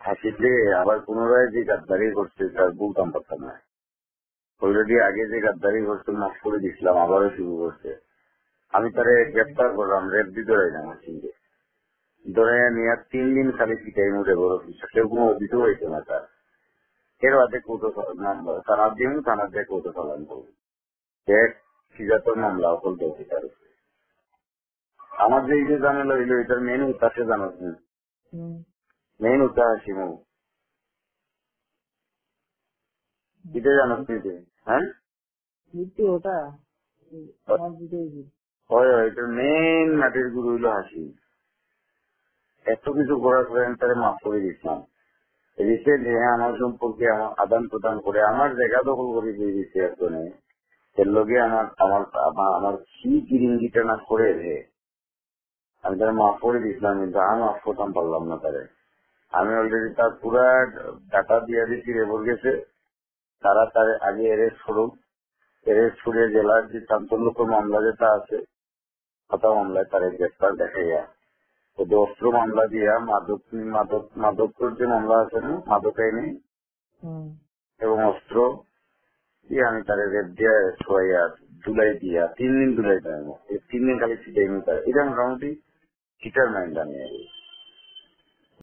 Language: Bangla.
হাসিলে আবার পুনরায় যে গাদ্দারি করছে, তার বলতাম পারতাম না। অলরেডি আগে যে গাদ্দারি করছে, মাফ করে দিছিলাম, আবারও শুরু করছে। আমি তারে গ্রেপ্তার করলাম, রেপ দি ধরাইলাম হাসিনকে ধরাইয়া নিয়ে তিন দিন খালি পিটাই মুঠে বড় কেউ কোনো অভিযোগ হয়েছে না তার। এর বাদে কৌটো থানা দিয়ে থানা দিয়ে কৌটো চালান করব। সিজাতর মামলা অকল দেওয়া তার আমার যে এই যে হইল এটার মেন উত্তাসে জানাস এটা জানাস নি তুই হ্যাঁ মৃত্যু ওটা হয় এটার মেন মাটির গুরু হইল হাসি এত কিছু করার পরে আমি তারা মাফ করে দিচ্ছিলাম রিসেন্ট আমার সম্পর্কে আমার আদান প্রদান করে আমার জায়গা দখল করে দিয়ে দিচ্ছে একজনে এর লগে আমার আমার আমার- কি কিরিঙ্গিটা না করে আমি তারা মাফ করে দিয়েছিলাম কিন্তু আমি মাফ করতাম পারলাম না তারে আমি অলরেডি তার পুরা ডাটা দিয়ে দিচ্ছি রেবর গেছে। তারা তার আগে এরেস্ট করুক। এরেস্ট করে জেলার যে চাঞ্চল্যক মামলা যেটা আছে কথা মামলায় তার গ্রেফতার দেখাইয়া। ওদের অস্ত্র মামলা দিয়া মাদক মাদক মাদকের যে মামলা আছে না মাদক আইনে এবং অস্ত্র দিয়ে আমি তার রেপ দিয়া শোয়াইয়া দুলাই দিয়া তিন দিন দুলাই দেয় তিন দিন খালি ছিটাই এটা মোটামুটি চিটার মাইন্ড আমি।